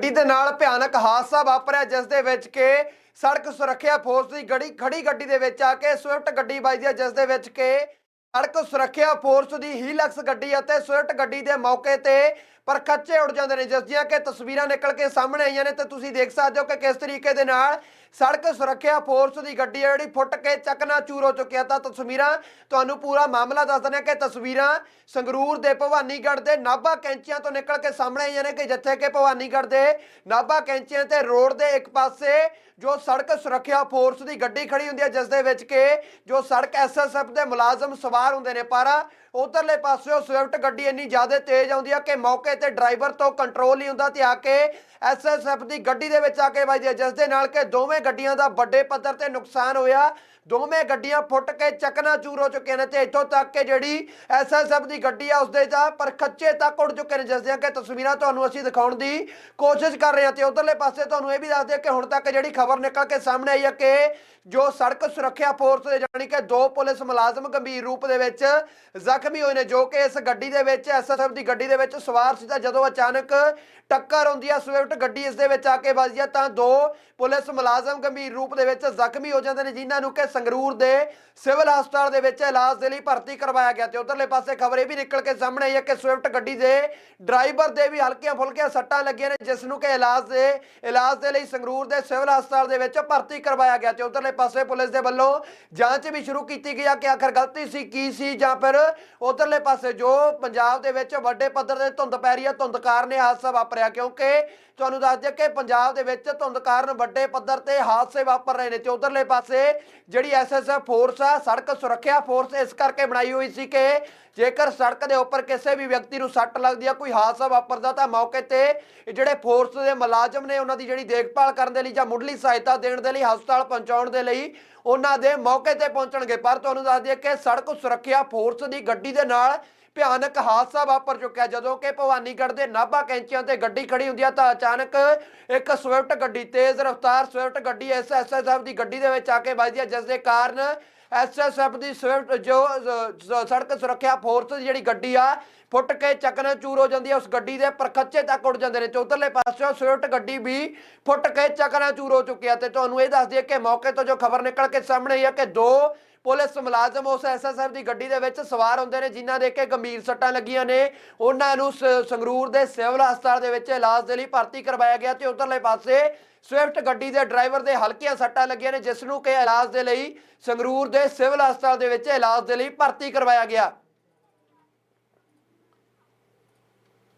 ਗੱਡੀ ਦੇ ਨਾਲ ਭਿਆਨਕ ਹਾਦਸਾ ਵਾਪਰਿਆ, ਜਿਸ ਦੇ ਵਿੱਚ ਕਿ ਸੜਕ ਸੁਰੱਖਿਆ ਫੋਰਸ ਦੀ ਗੜੀ ਖੜੀ ਗੱਡੀ ਦੇ ਵਿੱਚ ਆ ਕੇ ਸਵਿਫਟ ਗੱਡੀ ਵੱਜਦੀ ਹੈ, ਜਿਸ ਦੇ ਵਿੱਚ ਕਿ ਸੜਕ ਸੁਰੱਖਿਆ ਫੋਰਸ ਦੀ ਹੀਲਕਸ ਗੱਡੀ ਅਤੇ ਸਵਿਫਟ ਗੱਡੀ ਦੇ ਮੌਕੇ ਤੇ ਪਰ ਖੱਚੇ ਉੱਡ ਜਾਂਦੇ ਨੇ, ਜਿਸ ਦੀਆਂ ਕਿ ਤਸਵੀਰਾਂ ਨਿਕਲ ਕੇ ਸਾਹਮਣੇ ਆਈਆਂ ਨੇ ਤੇ ਤੁਸੀਂ ਦੇਖ ਸਕਦੇ ਹੋ ਕਿ ਕਿਸ ਤਰੀਕੇ ਦੇ ਨਾਲ ਸੜਕ ਸੁਰੱਖਿਆ ਫੋਰਸ ਦੀ ਗੱਡੀ ਹੈ ਜਿਹੜੀ ਫੁੱਟ ਕੇ ਚਕਨਾਚੂਰ ਹੋ ਚੁੱਕਿਆ ਤਾਂ ਤਸਵੀਰਾਂ, ਤੁਹਾਨੂੰ ਪੂਰਾ ਮਾਮਲਾ ਦੱਸ ਦਿੰਦੇ ਹਾਂ ਕਿ ਤਸਵੀਰਾਂ ਸੰਗਰੂਰ ਦੇ ਭਵਾਨੀਗੜ੍ਹ ਦੇ ਨਾਭਾ ਕੈਂਚੀਆਂ ਤੋਂ ਨਿਕਲ ਕੇ ਸਾਹਮਣੇ ਆਈਆਂ ਨੇ ਕਿ ਜਿੱਥੇ ਕਿ ਭਵਾਨੀਗੜ੍ਹ ਦੇ ਨਾਭਾ ਕੈਂਚੀਆਂ ਤੇ ਰੋਡ ਦੇ ਇੱਕ ਪਾਸੇ ਜੋ ਸੜਕ ਸੁਰੱਖਿਆ ਫੋਰਸ ਦੀ ਗੱਡੀ ਖੜੀ ਹੁੰਦੀ ਹੈ, ਜਿਸ ਦੇ ਵਿੱਚ ਕਿ ਜੋ ਸੜਕ ਐਸਐਸਐਫ ਦੇ ਮੁਲਾਜ਼ਮ ਸਵਾਰ ਹੁੰਦੇ ਨੇ, ਪਰ ਉਧਰਲੇ ਪਾਸਿਓਂ ਸਵਿਫਟ ਗੱਡੀ ਇੰਨੀ ਜ਼ਿਆਦਾ ਤੇਜ਼ ਆਉਂਦੀ ਆ ਕਿ ਮੌਕੇ ਤੇ ਡਰਾਈਵਰ ਤੋਂ ਕੰਟਰੋਲ ਨਹੀਂ ਹੁੰਦਾ ਤੇ ਆ ਕੇ ਐਸਐਸਐਫ ਦੀ ਗੱਡੀ ਦੇ ਵਿੱਚ ਆ ਕੇ ਵੱਜਦੀ ਹੈ ਜਿਸ ਦੇ ਨਾਲ ਕਿ ਦੋਵੇਂ ਗੱਡੀਆਂ ਦਾ ਵੱਡੇ ਪੱਧਰ ਤੇ ਨੁਕਸਾਨ ਹੋਇਆ। ਦੋਵੇਂ ਗੱਡੀਆਂ ਫੁੱਟ ਕੇ ਚਕਨਾਚੂਰ ਹੋ ਚੁੱਕੀਆਂ ਨੇ ਤੇ ਇੱਥੋਂ ਤੱਕ ਕਿ ਜਿਹੜੀ ਐਸਐਸਐਫ ਦੀ ਗੱਡੀ ਆ, ਉਸਦੇ ਤਾਂ ਪਰਖੱਚੇ ਤੱਕ ਉੱਡ ਚੁੱਕੇ ਨੇ, ਜਿਸ ਦੀਆਂ ਕਿ ਤਸਵੀਰਾਂ ਤੁਹਾਨੂੰ ਅਸੀਂ ਦਿਖਾਉਣ ਦੀ ਕੋਸ਼ਿਸ਼ ਕਰ ਰਹੇ ਹਾਂ ਤੇ ਉਧਰਲੇ ਪਾਸੇ ਤੁਹਾਨੂੰ ਇਹ ਵੀ ਦੱਸ ਦਿਆਂ ਕਿ ਹੁਣ ਤੱਕ ਜਿਹੜੀ ਖਬਰ ਨਿਕਲ ਕੇ ਸਾਹਮਣੇ ਆਈ ਹੈ ਕਿ ਜੋ ਸੜਕ ਸੁਰੱਖਿਆ ਫੋਰਸ ਦੇ ਜਾਣੀ ਕਿ ਦੋ ਪੁਲਿਸ ਮੁਲਾਜ਼ਮ ਗੰਭੀਰ ਰੂਪ ਦੇ ਵਿੱਚ ਜ਼ਖਮੀ ਜ਼ਖਮੀ ਹੋਏ ਨੇ, ਜੋ ਕਿ ਇਸ ਗੱਡੀ ਦੇ ਵਿੱਚ ਐਸਐਸਐਫ ਦੀ ਗੱਡੀ ਦੇ ਵਿੱਚ ਸਵਾਰ ਸੀ ਤਾਂ ਜਦੋਂ ਅਚਾਨਕ ਟੱਕਰ ਹੁੰਦੀ ਆ ਸਵਿਫਟ ਗੱਡੀ ਇਸ ਦੇ ਵਿੱਚ ਆ ਕੇ ਵੱਜਦੀ ਆ, ਤਾਂ ਦੋ ਪੁਲਿਸ ਮੁਲਾਜ਼ਮ ਗੰਭੀਰ ਰੂਪ ਦੇ ਵਿੱਚ ਜ਼ਖਮੀ ਹੋ ਜਾਂਦੇ ਨੇ, ਜਿਨ੍ਹਾਂ ਨੂੰ ਕਿ ਸੰਗਰੂਰ ਦੇ ਸਿਵਲ ਹਸਪਤਾਲ ਦੇ ਵਿੱਚ ਇਲਾਜ ਦੇ ਲਈ ਭਰਤੀ ਕਰਵਾਇਆ ਗਿਆ ਤੇ ਉਧਰਲੇ ਪਾਸੇ ਖਬਰ ਇਹ ਵੀ ਨਿਕਲ ਕੇ ਸਾਹਮਣੇ ਆਈ ਹੈ ਕਿ ਸਵਿਫਟ ਗੱਡੀ ਦੇ ਡਰਾਈਵਰ ਦੇ ਵੀ ਹਲਕੀਆਂ ਫੁਲਕੀਆਂ ਸੱਟਾਂ ਲੱਗੀਆਂ ਨੇ, ਜਿਸ ਨੂੰ ਕਿ ਇਲਾਜ ਦੇ ਇਲਾਜ ਦੇ ਲਈ ਸੰਗਰੂਰ ਦੇ ਸਿਵਲ ਹਸਪਤਾਲ ਦੇ ਵਿੱਚ ਭਰਤੀ ਕਰਵਾਇਆ ਗਿਆ ਤੇ ਉਧਰਲੇ ਪਾਸੇ ਪੁਲਿਸ ਦੇ ਵੱਲੋਂ ਜਾਂਚ ਵੀ ਸ਼ੁਰੂ ਕੀਤੀ ਗਈ ਆ ਕਿ ਆਖਰ ਗਲਤੀ ਸੀ, ਕੀ ਸੀ ਜਾਂ ਫਿਰ ਉਧਰਲੇ ਪਾਸੇ ਜੋ ਪੰਜਾਬ ਦੇ ਵਿੱਚ ਵੱਡੇ ਪੱਧਰ ਤੇ ਧੁੰਦ ਪੈ ਰਹੀ ਹੈ ਧੁੰਦ ਕਾਰਨ ਇਹ ਹਾਦਸਾ ਵਾਪਰਿਆ, ਕਿਉਂਕਿ ਤੁਹਾਨੂੰ ਦੱਸ ਦਿਆਂ ਕਿ ਪੰਜਾਬ ਦੇ ਵਿੱਚ ਧੁੰਦ ਕਾਰਨ ਵੱਡੇ ਪੱਧਰ ਤੇ ਹਾਦਸੇ ਵਾਪਰ ਰਹੇ ਨੇ ਤੇ ਉਧਰਲੇ ਪਾਸੇ ਜਿਹੜੀ ਐਸਐਸਐਫ ਫੋਰਸ ਆ, ਸੜਕ ਸੁਰੱਖਿਆ ਫੋਰਸ ਇਸ ਕਰਕੇ ਬਣਾਈ ਹੋਈ ਸੀ ਕਿ ਜੇਕਰ ਸੜਕ ਦੇ ਉੱਪਰ ਕਿਸੇ ਵੀ ਵਿਅਕਤੀ ਨੂੰ ਸੱਟ ਲੱਗਦੀ ਆ, ਕੋਈ ਹਾਦਸਾ ਵਾਪਰਦਾ ਤਾਂ ਮੌਕੇ ਤੇ ਜਿਹੜੇ ਫੋਰਸ ਦੇ ਮੁਲਾਜ਼ਮ ਨੇ ਉਹਨਾਂ ਦੀ ਜਿਹੜੀ ਦੇਖਭਾਲ ਕਰਨ ਦੇ ਲਈ ਜਾਂ ਮੁੱਢਲੀ ਸਹਾਇਤਾ ਦੇਣ ਦੇ ਲਈ, ਹਸਪਤਾਲ ਪਹੁੰਚਾਉਣ ਦੇ ਲਈ ਉਹਨਾਂ ਦੇ ਮੌਕੇ ਤੇ ਪਹੁੰਚਣਗੇ। ਪਰ ਤੁਹਾਨੂੰ ਦੱਸ ਦਈਏ ਕਿ ਸੜਕ ਸੁਰੱਖਿਆ ਫੋਰਸ ਦੀ ਗੱਡੀ ਦੇ ਨਾਲ ਭਿਆਨਕ ਹਾਦਸਾ ਵਾਪਰ ਚੁੱਕਿਆ। ਜਦੋਂ ਕਿ ਭਵਾਨੀਗੜ੍ਹ ਦੇ ਨਾਭਾ ਕੈਂਚੀਆਂ ਤੇ ਗੱਡੀ ਖੜੀ ਹੁੰਦੀ ਆ ਤਾਂ ਅਚਾਨਕ ਇੱਕ ਸਵਿਫਟ ਗੱਡੀ, ਤੇਜ਼ ਰਫ਼ਤਾਰ ਸਵਿਫਟ ਗੱਡੀ ਐਸਐਸਐਫ ਦੀ ਗੱਡੀ ਦੇ ਵਿੱਚ ਆ ਕੇ ਵੱਜਦੀ ਹੈ ਜਿਸ ਦੇ ਕਾਰਨ ਐਸਐਸਐਫ ਦੀ ਸਵਿਫਟ ਜੋ ਸੜਕ ਸੁਰੱਖਿਆ ਫੋਰਸ ਦੀ ਜਿਹੜੀ ਗੱਡੀ ਆ, ਫੁੱਟ ਕੇ ਚਕਨਾਚੂਰ ਹੋ ਜਾਂਦੀ ਹੈ ਉਸ ਗੱਡੀ ਦੇ ਪਰਖੱਚੇ ਤੱਕ ਉੱਡ ਜਾਂਦੇ ਨੇ। ਚੌਧਰਲੇ ਪਾਸਿਓਂ ਸਵਿਫਟ ਗੱਡੀ ਵੀ ਫੁੱਟ ਕੇ ਚਕਨਾਚੂਰ ਹੋ ਚੁੱਕੀ ਹੈ ਤੇ ਤੁਹਾਨੂੰ ਇਹ ਦੱਸ ਦਈਏ ਕਿ ਮੌਕੇ ਤੋਂ ਜੋ ਖਬਰ ਨਿਕਲ ਕੇ ਸਾਹਮਣੇ ਆਈ ਹੈ ਕਿ ਦੋ ਪੁਲਿਸ ਮੁਲਾਜ਼ਮ ਉਸ ਐਸਐਸਐਫ ਦੀ ਗੱਡੀ ਦੇ ਵਿੱਚ ਸਵਾਰ ਹੁੰਦੇ ਨੇ, ਜਿਨ੍ਹਾਂ ਦੇ ਕੇ ਗੰਭੀਰ ਸੱਟਾਂ ਲੱਗੀਆਂ ਨੇ। ਉਹਨਾਂ ਨੂੰ ਸ- ਸੰਗਰੂਰ ਦੇ ਸਿਵਲ ਹਸਪਤਾਲ ਦੇ ਵਿੱਚ ਇਲਾਜ ਦੇ ਲਈ ਭਰਤੀ ਕਰਵਾਇਆ ਗਿਆ ਤੇ ਉਧਰਲੇ ਪਾਸੇ ਸਵਿਫਟ ਗੱਡੀ ਦੇ ਡਰਾਈਵਰ ਦੇ ਹਲਕੀਆਂ ਸੱਟਾਂ ਲੱਗੀਆਂ ਨੇ, ਜਿਸ ਨੂੰ ਕਿ ਇਲਾਜ ਦੇ ਲਈ ਸੰਗਰੂਰ ਦੇ ਸਿਵਲ ਹਸਪਤਾਲ ਦੇ ਵਿੱਚ ਇਲਾਜ ਦੇ ਲਈ ਭਰਤੀ ਕਰਵਾਇਆ ਗਿਆ।